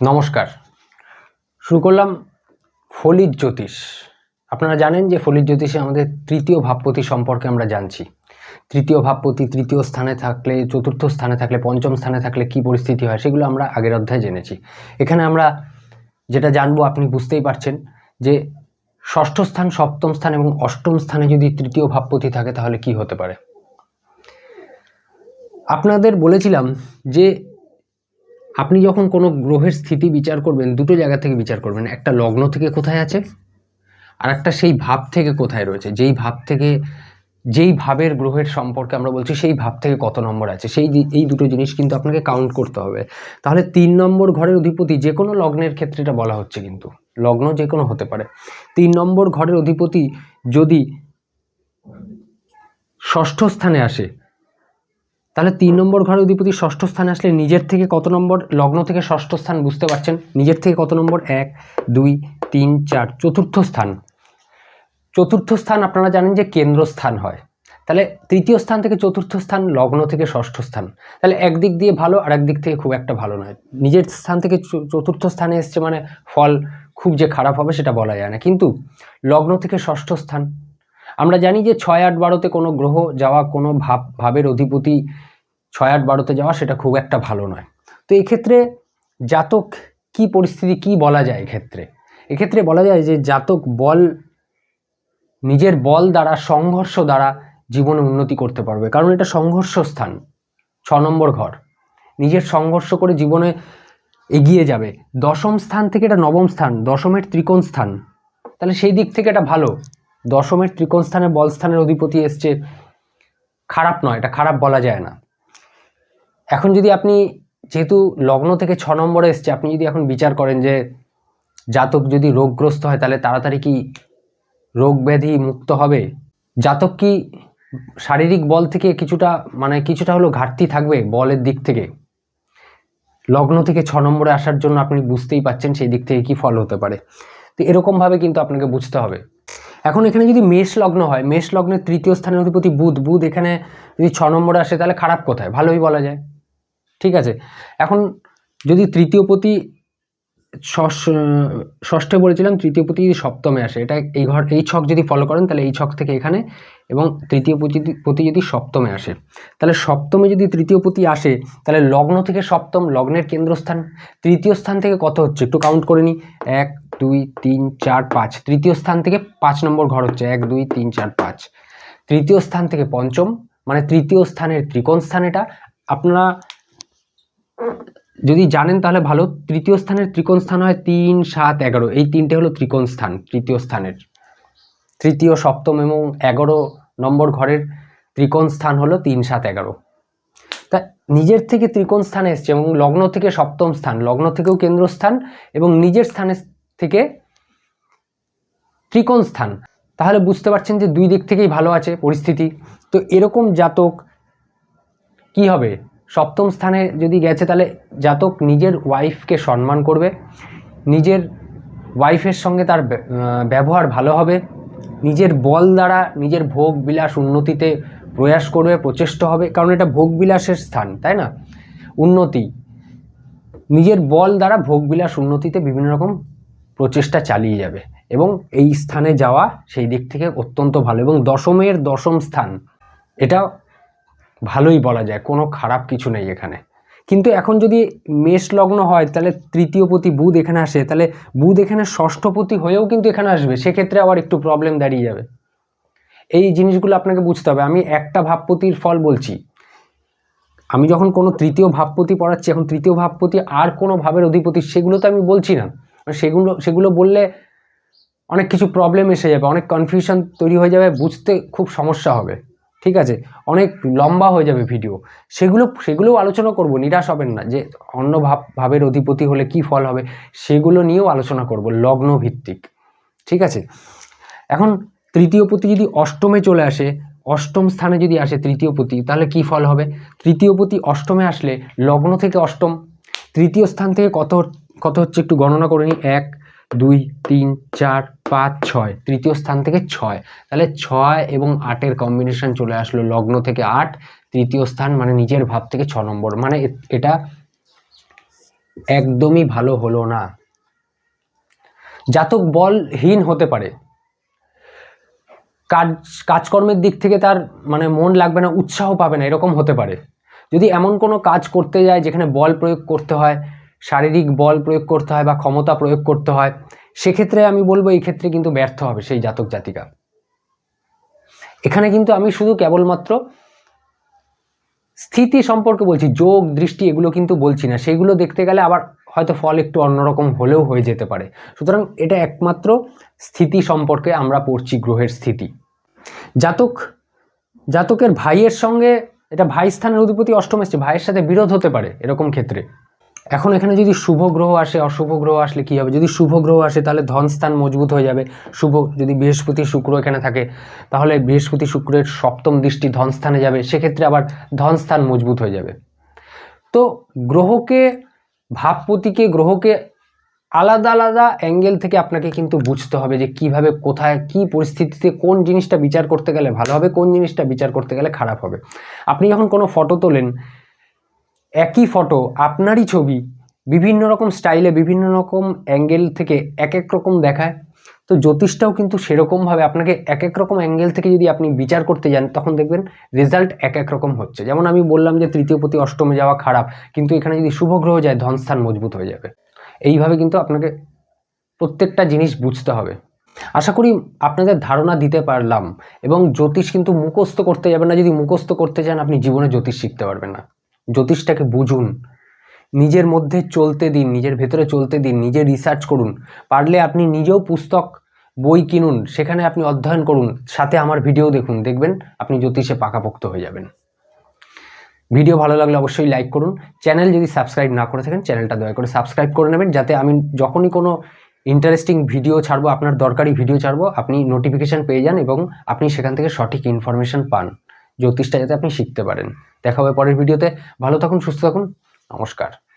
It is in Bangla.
নমস্কার। শুরু করলাম ফলিত জ্যোতিষ। আপনারা জানেন যে ফলিত জ্যোতিষে আমাদের তৃতীয় ভাবপতি সম্পর্কে আমরা জানছি। তৃতীয় ভাবপতি তৃতীয় স্থানে থাকলে, চতুর্থ স্থানে থাকলে, পঞ্চম স্থানে থাকলে কি পরিস্থিতি হয় সেগুলো আমরা আগের অধ্যায়ে জেনেছি। এখানে আমরা যেটা জানব আপনি বুঝতেই পারছেন যে ষষ্ঠ স্থান, সপ্তম স্থান এবং অষ্টম স্থানে যদি তৃতীয় ভাবপতি থাকে তাহলে কি হতে পারে? আপনাদের বলেছিলাম যে আপনি যখন কোনো গ্রহের স্থিতি বিচার করবেন, দুটো জায়গা থেকে বিচার করবেন, একটা লগ্ন থেকে কোথায় আছে আর একটা সেই ভাব থেকে কোথায় রয়েছে। যেই ভাব থেকে, যেই ভাবের গ্রহের সম্পর্কে আমরা বলছি, সেই ভাব থেকে কত নম্বর আছে? সেই এই দুটো জিনিস কিন্তু আপনাকে কাউন্ট করতে হবে। তাহলে তিন নম্বর ঘরের অধিপতি যে কোনো লগ্নের ক্ষেত্রে এটা বলা হচ্ছে কিন্তু। লগ্ন যে কোনো হতে পারে। তিন নম্বর ঘরের অধিপতি যদি ষষ্ঠ স্থানে আসে তাহলে তিন নম্বর ঘরের অধিপতি ষষ্ঠ স্থানে আসলে নিজের থেকে কত নম্বর? লগ্ন থেকে ষষ্ঠ স্থান বুঝতে পারছেন। নিজের থেকে কত নম্বর? এক, দুই, তিন, চার, চতুর্থ স্থান। চতুর্থ স্থান আপনারা জানেন যে কেন্দ্রস্থান হয়। তাহলে তৃতীয় স্থান থেকে চতুর্থ স্থান, লগ্ন থেকে ষষ্ঠ স্থান। তাহলে একদিক দিয়ে ভালো আর একদিক থেকে খুব একটা ভালো নয়। নিজের স্থান থেকে চতুর্থ স্থানে এসছে মানে ফল খুব যে খারাপ হবে সেটা বলা যায় না। কিন্তু লগ্ন থেকে ষষ্ঠ স্থান। আমরা জানি যে ছয় আট বারোতে কোনো গ্রহ যাওয়া কোনো ভাব, ভাবের অধিপতি ছয় আট বারোতে যাওয়া সেটা খুব একটা ভালো নয়। তো এক্ষেত্রে জাতক কি পরিস্থিতি, কি বলা যায় এক্ষেত্রে? এক্ষেত্রে বলা যায় যে জাতক বল নিজের বল দ্বারা, সংঘর্ষ দ্বারা জীবনে উন্নতি করতে পারবে। কারণ এটা সংঘর্ষ স্থান ছ নম্বর ঘর। নিজের সংঘর্ষ করে জীবনে এগিয়ে যাবে। দশম স্থান থেকে এটা নবম স্থান, দশমের ত্রিকোণ স্থান। তাহলে সেই দিক থেকে এটা ভালো। দশমের ত্রিকোণ স্থানে বল স্থানের অধিপতি এসছে, খারাপ নয়, এটা খারাপ বলা যায় না। এখন যদি আপনি যেহেতু লগ্ন থেকে ছ নম্বরে এসছে, আপনি যদি এখন বিচার করেন যে জাতক যদি রোগগ্রস্ত হয়, তাহলে তাড়াতাড়ি কি রোগ ব্যাধি মুক্ত হবে? জাতক কি শারীরিক বল থেকে কিছুটা মানে কিছুটা হলো ঘাটতি থাকবে বলের দিক থেকে? লগ্ন থেকে ছ নম্বরে আসার জন্য আপনি বুঝতেই পাচ্ছেন সেই দিক থেকে কি ফল হতে পারে। তো এরকমভাবে কিন্তু আপনাকে বুঝতে হবে। এখন এখানে যদি মেষ লগ্ন হয়, মেষ লগ্নের তৃতীয় স্থানের অধিপতি বুধ বুধ এখানে যদি ছ নম্বরে আসে, তাহলে খারাপ কোথায়? ভালোই বলা যায়। ঠিক আছে? এখন যদি তৃতীয় পতি ষষ্ঠ- বলেছিলাম, তৃতীয় পতি যদি সপ্তমে আসে, এটা এই ঘর, এই ছক যদি ফলো করেন, তাহলে এই ছক থেকে এখানে এবং তৃতীয় পতি যদি সপ্তমে আসে। তাহলে সপ্তমে যদি তৃতীয় পতি আসে, তাহলে লগ্ন থেকে সপ্তম, লগ্নের কেন্দ্রস্থান, তৃতীয় স্থান থেকে কত হচ্ছে? একটু কাউন্ট করে নিই এক, দুই, তিন, চার, পাঁচ। তৃতীয় স্থান থেকে পাঁচ নম্বর ঘর হচ্ছে এক, দুই, তিন, চার, পাঁচ। তৃতীয় স্থান থেকে পঞ্চম মানে তৃতীয় স্থানের ত্রিকোণ স্থান এটা। আপনারা যদি জানেন তাহলে ভালো। তৃতীয় স্থানের ত্রিকোণ স্থান হয় তিন, সাত, এগারো। এই তিনটে হলো ত্রিকোণ স্থান, তৃতীয় স্থানের। তৃতীয়, সপ্তম এবং এগারো নম্বর ঘরের ত্রিকোণ স্থান হলো তিন, সাত, এগারো। তা নিজের থেকে ত্রিকোণ স্থানে এসছে এবং লগ্ন থেকে সপ্তম স্থান। লগ্ন থেকেও কেন্দ্রস্থান এবং নিজের স্থানে থেকে ত্রিকোণ স্থান। তাহলে বুঝতে পারছেন যে দুই দিক থেকেই ভালো আছে পরিস্থিতি। তো এরকম জাতক কি হবে? সপ্তম স্থানে যদি গেছে, তাহলে জাতক নিজের ওয়াইফকে সম্মান করবে। নিজের ওয়াইফের সঙ্গে তার ব্য- ব্যবহার ভালো হবে। নিজের বল দ্বারা নিজের ভোগ বিলাস উন্নতিতে প্রয়াস করবে, প্রচেষ্ট হবে। কারণ এটা ভোগ বিলাসের স্থান, তাই না? উন্নতি। নিজের বল দ্বারা ভোগ বিলাস উন্নতিতে বিভিন্ন রকম প্রচেষ্টা চালিয়ে যাবে। এবং এই স্থানে যাওয়া সেই দিক থেকে অত্যন্ত ভালো। এবং দশমের দশম স্থান, এটা ভালোই বলা যায়, কোনো খারাপ কিছু নেই এখানে। কিন্তু এখন যদি মেষ লগ্ন হয়, তাহলে তৃতীয় পতি বুধ এখানে আসে, তাহলে বুধ এখানে ষষ্ঠপতি হয়েও কিন্তু এখানে আসবে, সেক্ষেত্রে আবার একটু প্রবলেম দাঁড়িয়ে যাবে। এই জিনিসগুলো আপনাকে বুঝতে হবে, আমি একটা ভাবপতির ফল বলছি। আমি যখন কোনো তৃতীয় ভাবপতি পড়াচ্ছি, এখন তৃতীয় ভাবপতি আর কোনো ভাবের অধিপতি, সেগুলো তো আমি বলছি না। সেগুলো সেগুলো বললে অনেক কিছু প্রবলেম এসে যাবে, অনেক কনফিউশন তৈরি হয়ে যাবে, বুঝতে খুব সমস্যা হবে। ঠিক আছে? অনেক লম্বা হয়ে যাবে ভিডিও সেগুলো, সেগুলোও আলোচনা করব, নিরাশ হবেন না যে অন্য ভাব, ভাবের অধিপতি হলে কি ফল হবে, সেগুলো নিয়েও আলোচনা করব লগ্ন ভিত্তিক ঠিক আছে? এখন তৃতীয় পতি যদি অষ্টমে চলে আসে, অষ্টম স্থানে যদি আসে তৃতীয় পতি, তাহলে কি ফল হবে? তৃতীয় পতি অষ্টমে আসলে লগ্ন থেকে অষ্টম, তৃতীয় স্থান থেকে কত কত হচ্ছে একটু গণনা করে নিই, এক দুই, তিন, চার, পাঁচ, ছয়, তৃতীয় স্থান থেকে ছয়। তাহলে ছয় এবং আটের কম্বিনেশন চলে আসলো লগ্ন থেকে আট, তৃতীয় স্থান মানে নিজের ভাব থেকে ছ নম্বর। মানে এটা একদমই ভালো হলো না। জাতক বলহীন হতে পারে। কাজ, কাজকর্মের দিক থেকে তার মানে মন লাগবে না, উৎসাহ পাবে না, এরকম হতে পারে। যদি এমন কোনো কাজ করতে যায় যেখানে বল প্রয়োগ করতে হয় শারীরিক বল প্রয়োগ করতে হয় বা ক্ষমতা প্রয়োগ করতে হয়, সেক্ষেত্রে আমি বলব এই ক্ষেত্রে কিন্তু ব্যর্থ হবে সেই জাতক জাতিকা। এখানে কিন্তু আমি শুধু কেবলমাত্র স্থিতি সম্পর্কে বলছি, যোগ, দৃষ্টি এগুলো কিন্তু বলছি না। সেইগুলো দেখতে গেলে আবার হয়তো ফল একটু অন্যরকম হলেও হয়ে যেতে পারে। সুতরাং এটা একমাত্র স্থিতি সম্পর্কে আমরা পড়ছি গ্রহের স্থিতি। জাতক, জাতকের ভাইয়ের সঙ্গে, এটা ভাই স্থানের অধিপতি অষ্টম এসছে, ভাইয়ের সাথে বিরোধ হতে পারে এরকম ক্ষেত্রে। এখন এখানে যদি শুভ গ্রহ আসে, অশুভ গ্রহ আসলে কি হবে? যদি শুভ গ্রহ আসে, তাহলে ধনস্থান মজবুত হয়ে যাবে। শুভ, যদি বৃহস্পতি শুক্র এখানে থাকে, তাহলে বৃহস্পতি শুক্রের সপ্তম দৃষ্টি ধনস্থানে যাবে। সেক্ষেত্রে আবার ধনস্থান মজবুত হয়ে যাবে। তো গ্রহকে, ভাবপতিকে, গ্রহকে আলাদা আলাদা অ্যাঙ্গেল থেকে আপনাকে কিন্তু বুঝতে হবে যে কীভাবে, কোথায়, কি পরিস্থিতিতে কোন জিনিসটা বিচার করতে গেলে ভালো হবে, কোন জিনিসটা বিচার করতে গেলে খারাপ হবে। আপনি যখন কোনো ফটো তোলেন একই ফটো আপনারই ছবি, বিভিন্ন রকম স্টাইলে বিভিন্ন রকম অ্যাঙ্গেল থেকে এক এক রকম দেখায়। তো জ্যোতিষটাও কিন্তু সেরকমভাবে, আপনাকে এক এক রকম অ্যাঙ্গেল থেকে যদি আপনি বিচার করতে যান, তখন দেখবেন রেজাল্ট এক এক রকম হচ্ছে। যেমন আমি বললাম যে তৃতীয় প্রতি অষ্টমে যাওয়া খারাপ, কিন্তু এখানে যদি শুভ গ্রহ যায়, ধনস্থান মজবুত হয়ে যাবে। এইভাবে কিন্তু আপনাকে প্রত্যেকটা জিনিস বুঝতে হবে। আশা করি আপনাদের ধারণা দিতে পারলাম, এবং জ্যোতিষ কিন্তু মুখস্থ করতে যাবেন না। যদি মুখস্থ করতে চান, আপনি জীবনে জ্যোতিষ শিখতে পারবেন না। জ্যোতিষটাকে বুঝুন। নিজের মধ্যে চলতে দিন, নিজের ভেতরে চলতে দিন, নিজে রিসার্চ করুন। পারলে আপনি নিজেও পুস্তক, বই কিনুন, সেখানে আপনি অধ্যয়ন করুন, সাথে আমার ভিডিও দেখুন, দেখবেন আপনি জ্যোতিষে পাকাপোক্ত হয়ে যাবেন। ভিডিও ভালো লাগলে অবশ্যই লাইক করুন। চ্যানেল যদি সাবস্ক্রাইব না করে থাকেন চ্যানেলটা দয়া করে সাবস্ক্রাইব করে নেবেন, যাতে আমি যখনই কোনো ইন্টারেস্টিং ভিডিও ছাড়বো, আপনার দরকারি ভিডিও ছাড়বো, আপনি নোটিফিকেশান পেয়ে যান এবং আপনি সেখান থেকে সঠিক ইনফরমেশন পান। জ্যোতিষটা যাতে আপনি শিখতে পারেন। দেখা হবে পরের ভিডিওতে। ভালো থাকুন সুস্থ থাকুন। নমস্কার।